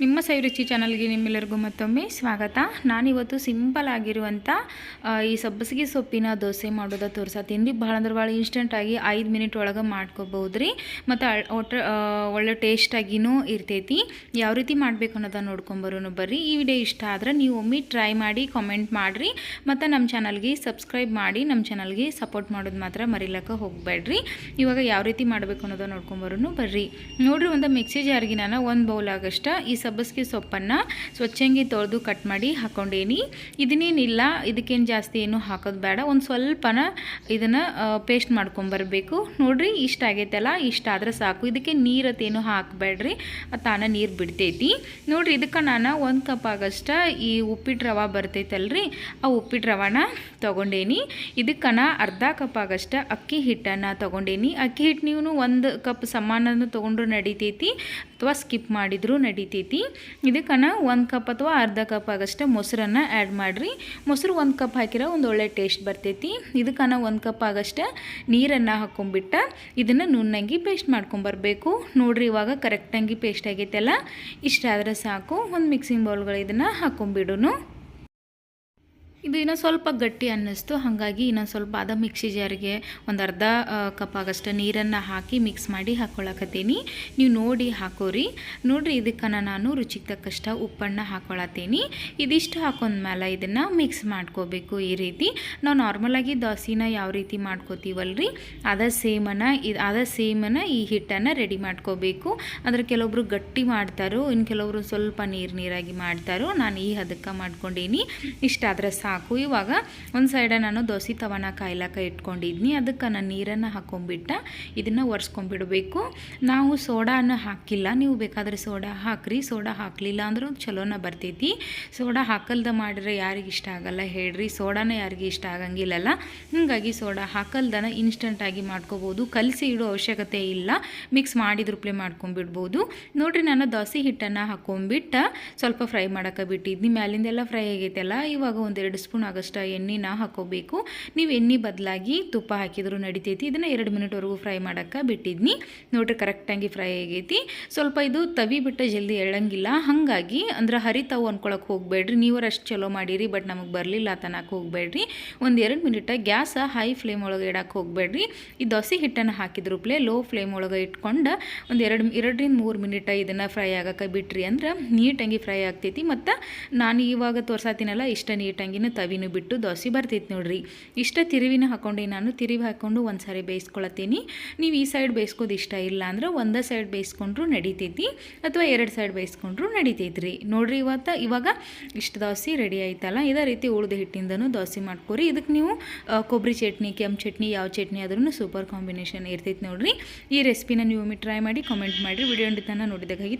ನಿಮ್ಮ ಸೈರುಚಿ ಚಾನಲ್ಗೆ ನಿಮ್ಮೆಲ್ಲರಿಗೂ ಮತ್ತೊಮ್ಮೆ ಸ್ವಾಗತ. ನಾನಿವತ್ತು ಸಿಂಪಲ್ ಆಗಿರುವಂಥ ಈ ಸಬ್ಬಸಿಗೆ ಸೊಪ್ಪಿನ ದೋಸೆ ಮಾಡೋದ ತೋರ್ಸತ್ತೀನಿ ರೀ ಭಾಳ ಅಂದ್ರೆ ಭಾಳ ಇನ್ಸ್ಟೆಂಟಾಗಿ ಐದು ಮಿನಿಟ್ ಒಳಗೆ ಮಾಡ್ಕೋಬೋದು ರೀ ಮತ್ತು ಒಟ್ಟು ಒಳ್ಳೆ ಟೇಸ್ಟಾಗಿನೂ ಇರ್ತೈತಿ. ಯಾವ ರೀತಿ ಮಾಡಬೇಕು ಅನ್ನೋದನ್ನ ನೋಡ್ಕೊಂಬರೋನು ಬರ್ರಿ. ಈ ವಿಡಿಯೋ ಇಷ್ಟ ಆದ್ರೆ ನೀವು ಒಮ್ಮೆ ಟ್ರೈ ಮಾಡಿ ಕಾಮೆಂಟ್ ಮಾಡಿರಿ. ಮತ್ತು ನಮ್ಮ ಚಾನಲ್ಗೆ ಸಬ್ಸ್ಕ್ರೈಬ್ ಮಾಡಿ ನಮ್ಮ ಚಾನಲ್ಗೆ ಸಪೋರ್ಟ್ ಮಾಡೋದು ಮಾತ್ರ ಮರಿಲಕ್ಕ ಹೋಗಬೇಡ್ರಿ ಇವಾಗ ಯಾವ ರೀತಿ ಮಾಡಬೇಕು ಅನ್ನೋದನ್ನ ನೋಡ್ಕೊಂಬರೋನು ಬರ್ರಿ. ನೋಡ್ರಿ ಒಂದು ಮಿಕ್ಸಿ ಜಾರ್ಗೆ ನಾನು ಒಂದು ಬೌಲ್ ಆಗಷ್ಟ ಈ ಸಬ್ಬಸಿಗೆ ಸೊಪ್ಪನ್ನು ಸ್ವಚ್ಛಂಗಿ ತೊಳೆದು ಕಟ್ ಮಾಡಿ ಹಾಕ್ಕೊಂಡೇನಿ ಇದನ್ನೇನಿಲ್ಲ, ಇದಕ್ಕೇನು ಜಾಸ್ತಿ ಏನು ಹಾಕೋದು ಬೇಡ. ಒಂದು ಸ್ವಲ್ಪನ ಇದನ್ನು ಪೇಸ್ಟ್ ಮಾಡ್ಕೊಂಬರ್ಬೇಕು ನೋಡಿರಿ, ಇಷ್ಟ ಆಗೈತಲ್ಲ, ಇಷ್ಟ ಆದ್ರೆ ಸಾಕು. ಇದಕ್ಕೆ ನೀರತ್ತೇನು ಹಾಕಬೇಡ್ರಿ. ತಾನೇ ನೀರು ಬಿಡ್ತೈತಿ. ನೋಡಿರಿ, ಇದಕ್ಕೆ ನಾನು ಒಂದು ಕಪ್ ಆಗಷ್ಟ ಈ ಉಪ್ಪಿಟ್ಟು ರವೆ ಬರ್ತೈತಲ್ರಿ, ಆ ಉಪ್ಪಿಟ್ಟು ರವಾನ ತೊಗೊಂಡೇನಿ. ಇದಕ್ಕೆ ಅರ್ಧ ಕಪ್ ಆಗಷ್ಟ ಅಕ್ಕಿ ಹಿಟ್ಟನ್ನು ತೊಗೊಂಡೇನಿ. ಅಕ್ಕಿ ಹಿಟ್ಟು ನೀವು ಒಂದು ಕಪ್ ಸಮಾನನ್ನು ತೊಗೊಂಡ್ರೂ ನಡಿತೈತಿ, ಅಥವಾ ಸ್ಕಿಪ್ ಮಾಡಿದರೂ ನಡಿತೈತಿ. ಇದಕ್ಕೆ ನಾ ಒಂದು ಕಪ್ ಅಥವಾ ಅರ್ಧ ಕಪ್ ಆಗಷ್ಟ ಮೊಸರನ್ನು ಆ್ಯಡ್ ಮಾಡಿರಿ. ಮೊಸರು ಒಂದು ಕಪ್ ಹಾಕಿರೋ ಒಂದು ಒಳ್ಳೆ ಟೇಸ್ಟ್ ಬರ್ತೈತಿ. ಇದಕ್ಕೆ ನಾ ಒಂದು ಕಪ್ ಆಗಷ್ಟ ನೀರನ್ನು ಹಾಕೊಂಡ್ಬಿಟ್ಟ ಇದನ್ನು ನುಣ್ಣಂಗಿ ಪೇಸ್ಟ್ ಮಾಡ್ಕೊಂಬರ್ಬೇಕು ನೋಡಿರಿ ಇವಾಗ ಕರೆಕ್ಟಂಗಿ ಪೇಸ್ಟ್ ಆಗೈತಲ್ಲ. ಇಷ್ಟ ಆದರೆ ಸಾಕು. ಒಂದು ಮಿಕ್ಸಿಂಗ್ ಬೌಲ್ಗಳು ಇದನ್ನು ಹಾಕೊಂಬಿಡೋನು ಇದು ಇನ್ನೂ ಸ್ವಲ್ಪ ಗಟ್ಟಿ ಅನ್ನಿಸ್ತು. ಹಾಗಾಗಿ ಇನ್ನೊಂದು ಸ್ವಲ್ಪ ಅದ ಮಿಕ್ಸಿ ಜಾರಿಗೆ ಒಂದು ಅರ್ಧ ಕಪ್ ಆಗಷ್ಟು ನೀರನ್ನು ಹಾಕಿ ಮಿಕ್ಸ್ ಮಾಡಿ ಹಾಕ್ಕೊಳಕತ್ತೀನಿ ನೀವು ನೋಡಿ ಹಾಕೋರಿ. ನೋಡಿರಿ ಇದಕ್ಕೆ ನಾನು ರುಚಿಗೆ ತಕ್ಕಷ್ಟು ಉಪ್ಪನ್ನು ಹಾಕ್ಕೊಳತ್ತೀನಿ ಇದಿಷ್ಟು ಹಾಕೊಂಡ್ಮೇಲೆ ಇದನ್ನು ಮಿಕ್ಸ್ ಮಾಡ್ಕೋಬೇಕು ಈ ರೀತಿ. ನಾವು ನಾರ್ಮಲಾಗಿ ದೋಸೆನ ಯಾವ ರೀತಿ ಮಾಡ್ಕೋತೀವಲ್ರಿ? ಅದ ಸೇಮನ್ನು ಇದು, ಅದ ಸೇಮನ್ನು ಈ ಹಿಟ್ಟನ್ನು ರೆಡಿ ಮಾಡ್ಕೋಬೇಕು. ಅಂದರೆ ಕೆಲವೊಬ್ರು ಗಟ್ಟಿ ಮಾಡ್ತಾರೋ ಇನ್ನು ಕೆಲವರು ಸ್ವಲ್ಪ ನೀರು ನೀರಾಗಿ ಮಾಡ್ತಾರೋ, ನಾನು ಈ ಹದಕ್ಕೆ ಮಾಡ್ಕೊಂಡೀನಿ. ಇಷ್ಟ ಆದರೆ ಸಾಕು. ಇವಾಗ ಒಂದು ಸೈಡ ನಾನು ದೋಸೆ ತವನ ಕಾಯ್ಲಕ್ಕ ಇಟ್ಕೊಂಡಿದ್ನಿ. ಅದಕ್ಕೆ ನಾನು ನೀರನ್ನು ಹಾಕೊಂಡ್ಬಿಟ್ಟ ಇದನ್ನು ಒರೆಸ್ಕೊಂಡ್ಬಿಡಬೇಕು ನಾವು ಸೋಡಾನ ಹಾಕಿಲ್ಲ. ನೀವು ಬೇಕಾದರೆ ಸೋಡಾ ಹಾಕ್ರಿ. ಸೋಡಾ ಹಾಕಲಿಲ್ಲ ಅಂದ್ರೂ ಚಲೋನ ಬರ್ತೈತಿ. ಸೋಡಾ ಹಾಕಲ್ದ ಮಾಡಿದ್ರೆ ಯಾರಿಗೆ ಇಷ್ಟ ಆಗಲ್ಲ ಹೇಳ್ರಿ. ಸೋಡಾನ ಯಾರಿಗೆ ಇಷ್ಟ ಆಗಂಗಿಲ್ಲಲ್ಲ. ಹಾಗಾಗಿ ಸೋಡಾ ಹಾಕಲ್ದನ ಇನ್ಸ್ಟಂಟಾಗಿ ಮಾಡ್ಕೋಬೋದು. ಕಲಸಿ ಇಡೋ ಅವಶ್ಯಕತೆ ಇಲ್ಲ. ಮಿಕ್ಸ್ ಮಾಡಿದ್ರು ಪ್ಲೇ ಮಾಡ್ಕೊಂಬಿಡ್ಬೋದು. ನೋಡ್ರಿ ನಾನು ದೋಸೆ ಹಿಟ್ಟನ್ನು ಹಾಕೊಂಡ್ಬಿಟ್ಟು ಸ್ವಲ್ಪ ಫ್ರೈ ಮಾಡೋಕೆ ಬಿಟ್ಟಿದ್ನಿ. ಮ್ಯಾಲಿಂದೆಲ್ಲ ಫ್ರೈ ಆಗೈತೆಲ್ಲ. ಇವಾಗ ಒಂದೆರಡು ಸ್ಪೂನ್ ಆಗೋಷ್ಟು ಎಣ್ಣೆನ ಹಾಕೋಬೇಕು. ನೀವು ಎಣ್ಣೆ ಬದಲಾಗಿ ತುಪ್ಪ ಹಾಕಿದ್ರು ನಡಿತೈತಿ. ಇದನ್ನು ಎರಡು ಮಿನಿಟ್ವರೆಗೂ ಫ್ರೈ ಮಾಡೋಕ್ಕೆ ಬಿಟ್ಟಿದ್ನಿ. ನೋಡ್ರಿ ಕರೆಕ್ಟಾಗಿ ಫ್ರೈ ಆಗೈತಿ. ಸ್ವಲ್ಪ ಇದು ತವಿ ಬಿಟ್ಟು ಜಲ್ದಿ ಎಳ್ಳಂಗಿಲ್ಲ. ಹಾಗಾಗಿ ಅಂದ್ರೆ ಹರಿತಾವು ಅನ್ಕೊಳಕ್ಕೆ ಹೋಗಬೇಡ್ರಿ. ನೀವರು ಅಷ್ಟು ಚಲೋ ಮಾಡಿರಿ, ಬಟ್ ನಮಗೆ ಬರಲಿಲ್ಲ ತನಕ ಹೋಗಬೇಡ್ರಿ. ಒಂದು ಎರಡು ಮಿನಿಟ ಗ್ಯಾಸ ಹೈ ಫ್ಲೇಮ್ ಒಳಗೆ ಇಡಕ್ಕೆ ಹೋಗಬೇಡ್ರಿ. ಈ ದೋಸೆ ಹಿಟ್ಟನ್ನು ಹಾಕಿದ್ರು ಪ್ಲೇ ಲೋ ಫ್ಲೇಮ್ ಒಳಗೆ ಇಟ್ಕೊಂಡು ಒಂದು ಎರಡು, ಎರಡರಿಂದ ಮೂರು ಮಿನಿಟ ಇದನ್ನು ಫ್ರೈ ಆಗಕ್ಕೆ ಬಿಟ್ರಿ ಅಂದ್ರೆ ನೀಟಾಗಿ ಫ್ರೈ ಆಗ್ತೈತಿ. ಮತ್ತು ನಾನು ಇವಾಗ ತೋರ್ಸಾತೀನಲ್ಲ ಇಷ್ಟ ನೀಟಾಗಿನ ತವಿನೂ ಬಿಟ್ಟು ದೋಸೆ ಬರ್ತೈತೆ ನೋಡ್ರಿ. ಇಷ್ಟ ತಿರುವಿನ ಹಾಕೊಂಡು ನಾನು ತಿರುವಿ ಹಾಕ್ಕೊಂಡು ಒಂದು ಸಾರಿ ಬೇಯಿಸ್ಕೊಳತ್ತೀನಿ. ನೀವು ಈ ಸೈಡ್ ಬೇಯಿಸ್ಕೋದು ಇಷ್ಟ ಇಲ್ಲ ಅಂದ್ರೆ ಒಂದೇ ಸೈಡ್ ಬೇಯಿಸ್ಕೊಂಡ್ರು ನಡಿತೈತಿ ಅಥವಾ ಎರಡು ಸೈಡ್ ಬೇಯಿಸ್ಕೊಂಡ್ರು ನಡಿತೈತಿ ರೀ ನೋಡ್ರಿ ಇವತ್ತು ಇವಾಗ ಇಷ್ಟು ದೋಸೆ ರೆಡಿ ಆಯ್ತಲ್ಲ, ಇದೇ ರೀತಿ ಉಳಿದ ಹಿಟ್ಟಿಂದನೂ ದೋಸೆ ಮಾಡ್ಕೊರಿ. ಇದಕ್ಕೆ ನೀವು ಕೊಬ್ಬರಿ ಚಟ್ನಿ, ಕೆಂಪು ಚಟ್ನಿ, ಯಾವ ಚಟ್ನಿ ಆದ್ರೂ ಸೂಪರ್ ಕಾಂಬಿನೇಷನ್ ಇರ್ತೈತಿ ನೋಡ್ರಿ. ಈ ರೆಸಿಪಿನ ನೀವು ಒಮ್ಮೆ ಟ್ರೈ ಮಾಡಿ ಕಾಮೆಂಟ್ ಮಾಡಿರಿ. ವಿಡಿಯೋ ತನಕ ನೋಡಿದಾಗಿ